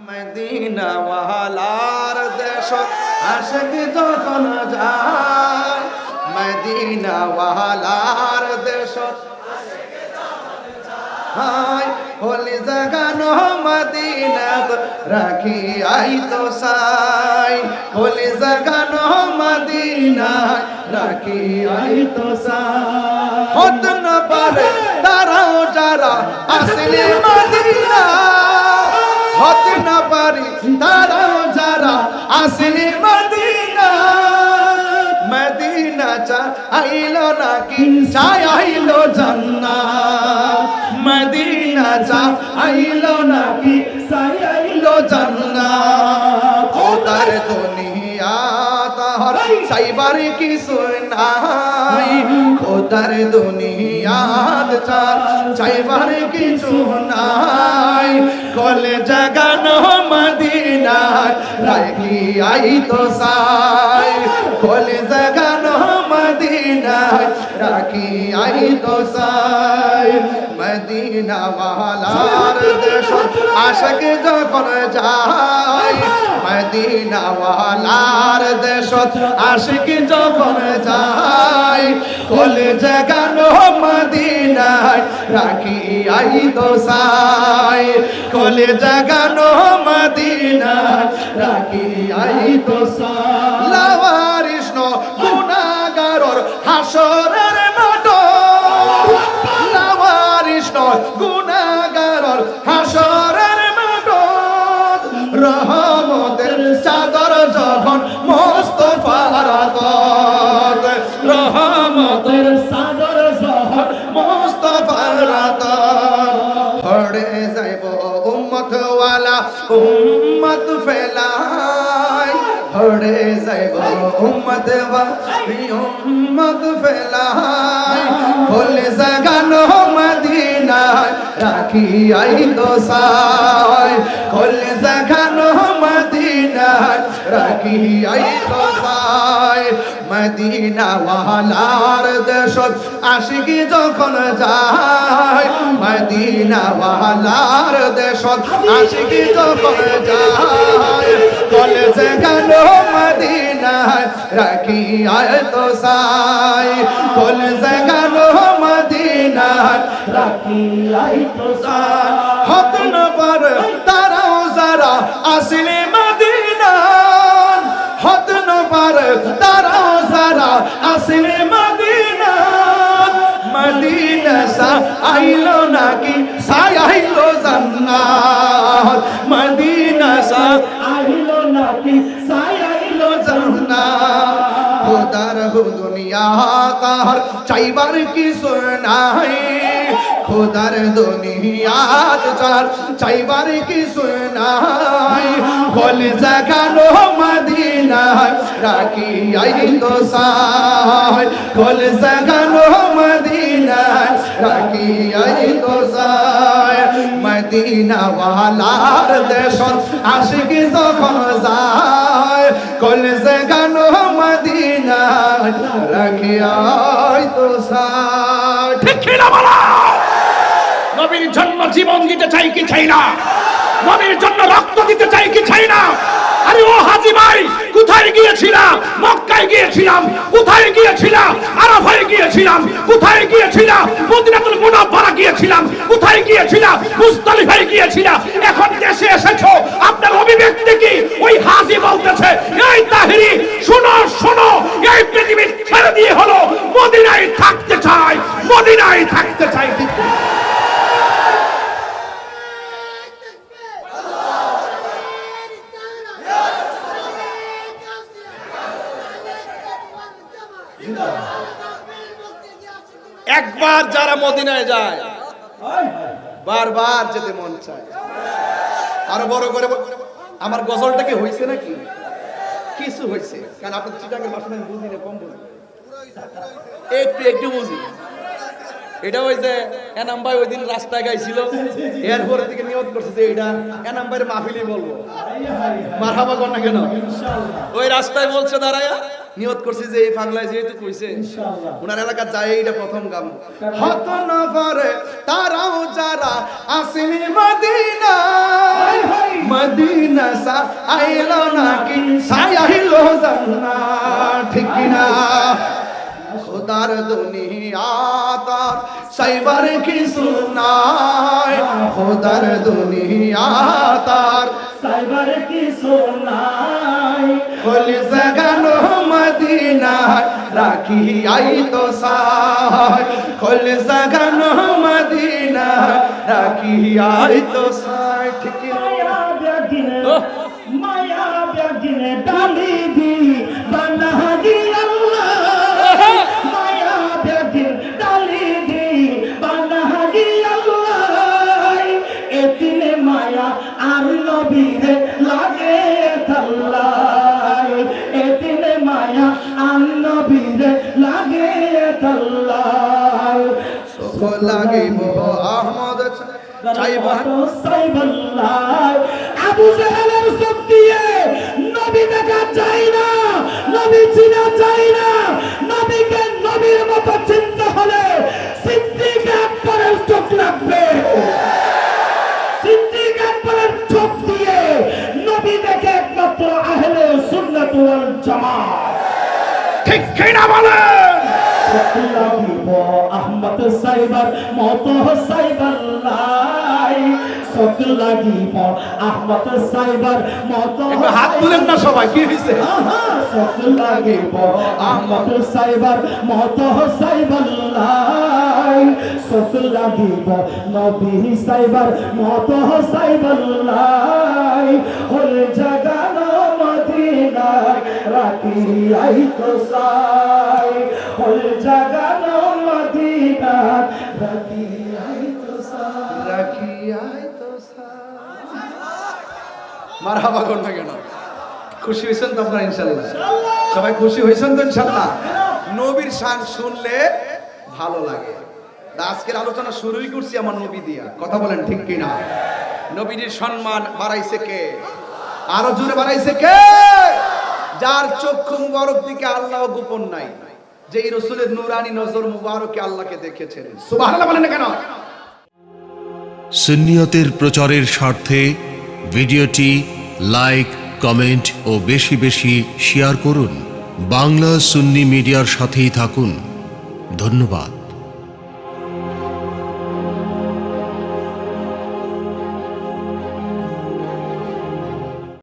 Medina ওয়ালার দেশ আশিক যখন যায় মদিনা ওয়ালার দেশ হাই হোলি জাগানো মদিনাত রাখি আই তো সাই হোলি জাগানো মদিনা রাখি আই তো সাই হত না পারে তারাও যারা আসলে মদিনা আইলো নাকি? চাই আইলো জান্নাত। খোদার দুনিয়া তাহার সাইবার কি নাই। খোদার দুনিয়াত চা চাইবার কিছু নাই। কলে জাগানো মদিনায় রাখি আই তো সাই। কলে জাগানো মদিনায় রাখি আই তো সাই। মদিনা ওয়ালার দেশ আশক যখন যায় মদিনা ওয়ালার দেশ আশিক যখন যায় কলে জাগানো মদিনায় রাখি আই তো সাই। কলে জাগানো মদিনায় রাখি আই তো হাসরের মাঠ রহমতের চাদর যখন মোস্তফার আতত রহমতের চাদর যখন মোস্তফার আতত হড়ে যাইব উম্মত ওয়ালা উম্মত ফেলাই। হড়ে যাইব উম্মত ওয়ালি উম্মত ফেলাই। বলে জাগানো মদিনায় রাখি আই তো সাই কলে জাগানো আই তো মদিনা ওয়ালার দেশ আশিকি যখন যায় মদিনা ওয়ালার দেশ আশিকি যখন যায় কলে জাগানো মদিনায় তো সাই। কলে জাগানো মদিনায় রাখি আয় তো সাই। হত আসলে হত তারাও আসলে মদিনা সা আইলো দুনিয়া তাহার চাইবার কি নাই। খোদার দুনিয়াত চার চাইবার কি নাই। কল জাগানো মদিনায় রাখি আই তো সাই কল জাগানো রাখি আই তো সাই দেশ আশিক যখন যায় মদিনায় রাখি আই তো ঠিক নবীর জন্য জীবন দিতে চাই কি চাই না? নবীর জন্য রক্ত দিতে চাই কি চাই না? আরে ও হাজি ভাই, কোথায় গিয়েছিলাম? মক্কায় গিয়েছিলাম। কোথায় গিয়েছিলাম? আরাফায় গিয়েছিলাম। কোথায় গিয়েছিলাম? মদিনাতুল মুনাফফারা গিয়েছিলাম, কোথায় গিয়েছিলাম? মুজদালিফায় গিয়েছিলাম। এখন দেশে এসেছ, আপনার অভিব্যক্তি কি? ওই হাজি বলতেছে, এই তাহিরি, শোনো শোনো, এই পৃথিবী ছেড়ে দিয়ে হলো, মদিনায় থাকতে চাই, মদিনায় থাকতে চাই। একবার যারা মদিনায় যায় বারবার যেতে মন চায়। আরও বড় করে আমার গজলটা কি হয়েছে নাকি? কিছু হয়েছে কারণ আপনার চিটাকে আমি বুঝি না কম বুঝি। একটু একটু বুঝি। এটা ওই যে এনাম ভাই ওই দিন রাস্তায় গাইছিল। এরপরে দিকে নিয়ত করছে যে এটা এনাম ভাইয়ের মাহফিলই বলব। মারহাবা কর না কেন? ওই রাস্তায় বলছে দাঁড়ায়া। নিয়ত করছি যে এই বাংলায় যেহেতু কইছে ওনার এলাকা যায় এইটা প্রথম গাম। হত না পারে তারাও যারা আসেনি মদিনা। মদিনা আইল নাকি? সাইল জান্নাত ঠিক কিনা? খোদার দুনিয়া তার সাইবার কিছু নাই। খোদার দুনিয়া তার। সাইবার কি সোনাই কলি জাগানো মদিনায় রাখি আই তো সাই কলি জাগানো মদিনায় রাখি আই তো সাই ঠিক মায়া ব্যাগিনে মায়া ব্যাগিনে ডালি নবীরে লাগে সুখ লাগিব আহমদ চাইবা আবু জাহেলের চোখ দিয়ে নবী দেখা যায় না নবী চিনা যায় না। ঠিক কিনা বলেন? লাগিব আহমদ সাইবার মত সাইবার লাই চোখ লাগিব আহমদ সাইবার মত হাত তুলেন না সবাই কি লাগিব আহমদ সাইবার মত সাইবার লাই। চোখ লাগিব নবী সাইবার মত সাইবার লাই। হল জাগানো রাখি আই তো সাই হল জাগানো রাখি আই তো সাই রাখি আই তো মারহাবা কোন না কেন? খুশি হয়েছেন তো আপনারা ইনশাল্লাহ সবাই খুশি হয়েছেন তো ইনশাল্লাহ নবীর শান শুনলে ভালো লাগে। আজকের আলোচনা শুরুই করছি আমার নবী দিয়া। কথা বলেন ঠিক কিনা? নবীর সম্মান বাড়াইছে কে? আরও জোরে বাড়াইছে কে? যার চক্ষু মুবারক দিকে আল্লাহ গোপন নাই যে এই রসুলের নুরানি নজর মুবারকে আল্লাহকে দেখেছেন। বলেন কেন? সুন্নিয়তের প্রচারের স্বার্থে ভিডিওটি লাইক, কমেন্ট ও বেশি বেশি শেয়ার করুন। বাংলা সুন্নি মিডিয়ার সাথেই থাকুন। ধন্যবাদ।